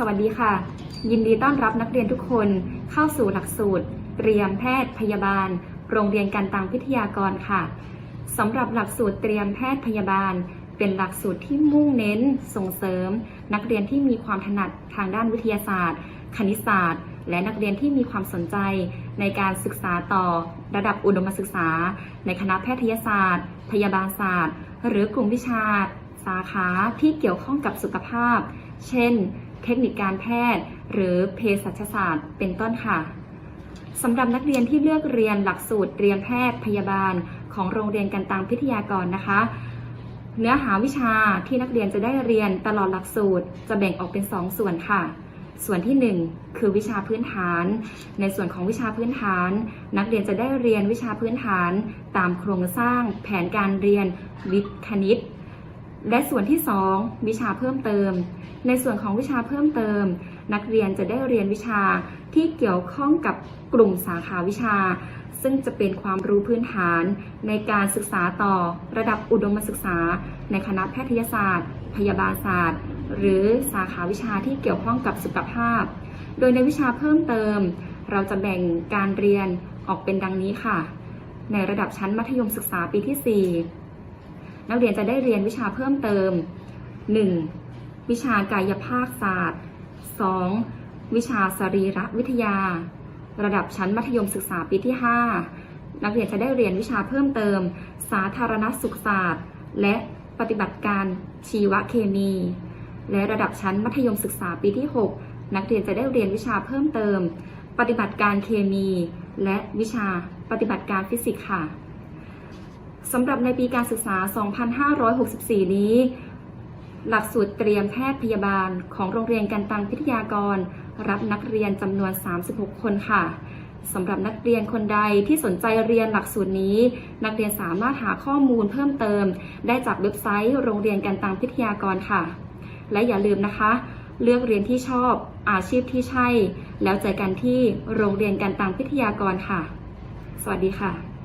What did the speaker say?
สวัสดีค่ะ ยินดีต้อนรับนักเรียนทุกคนเข้าสู่หลักสูตร เตรียมแพทย์พยาบาล โรงเรียนการตังพิทยากรค่ะสำหรับหลักสูตรเตรียมแพทย์พยาบาล เป็นหลักสูตรที่มุ่งเน้น ส่งเสริม นักเรียนที่มีความถนัดทางด้านวิทยาศาสตร์ คณิตศาสตร์ และนักเรียนที่มีความสนใจ ในการศึกษาต่อ ระดับอุดมศึกษา ในคณะแพทยศาสตร์ พยาบาลศาสตร์ หรือกลุ่มวิชา สาขาที่เกี่ยวข้องกับสุขภาพ เช่น เทคนิคการแพทย์ หรือเภสัชศาสตร์ เป็นต้นค่ะสำหรับนักเรียนที่เลือกเรียนหลักสูตรเตรียมแพทย์พยาบาล ของโรงเรียนกันตังพิทยากรนะคะ เนื้อหาวิชาที่นักเรียนจะได้เรียนตลอดหลักสูตร จะแบ่งออกเป็น2ส่วนค่ะ ส่วนที่ 1 คือวิชาพื้นฐาน ในส่วนของวิชาพื้นฐาน นักเรียนจะได้เรียนวิชาพื้นฐาน ตามโครงสร้างแผนการเรียนวิทย์คณิต และส่วนที่ 2 วิชาเพิ่มเติม ในส่วนของวิชาเพิ่มเติม นักเรียนจะได้เรียนวิชาที่เกี่ยวข้องกับกลุ่มสาขาวิชา ซึ่งจะเป็นความรู้พื้นฐานในการศึกษาต่อระดับอุดมศึกษา ในคณะแพทยศาสตร์ พยาบาลศาสตร์ หรือสาขาวิชาที่เกี่ยวข้องกับสุขภาพ โดยในวิชาเพิ่มเติม เราจะแบ่งการเรียนออกเป็นดังนี้ค่ะ ในระดับชั้นมัธยมศึกษาปีที่ 4 นักเรียนจะได้เรียนวิชาเพิ่มเติม 1. วิชากายภาคศาสตร์ 2. วิชาสรีรวิทยา ระดับชั้นมัธยมศึกษาปีที่ 5 นักเรียนจะได้เรียนวิชาเพิ่มเติม สาธารณสุขศาสตร์ และปฏิบัติการชีวเคมี และระดับชั้นมัธยมศึกษาปีที่ 6 นักเรียนจะได้เรียนวิชาเพิ่มเติม ปฏิบัติการเคมี และวิชาปฏิบัติการฟิสิกส์ค่ะ สำหรับในปีการศึกษา 2564 นี้ หลักสูตรเตรียมแพทย์พยาบาลของโรงเรียนกันตังพิทยากร รับนักเรียนจำนวน 36 คนค่ะสำหรับนักเรียนคนใดที่สนใจเรียนหลักสูตรนี้ นักเรียนสามารถหาข้อมูลเพิ่มเติม ได้จากเว็บไซต์โรงเรียนกันตังพิทยากรค่ะ และอย่าลืมนะคะ เลือกเรียนที่ชอบอาชีพที่ใช่ แล้วเจอกันที่โรงเรียนกันตังพิทยากรค่ะ สวัสดีค่ะ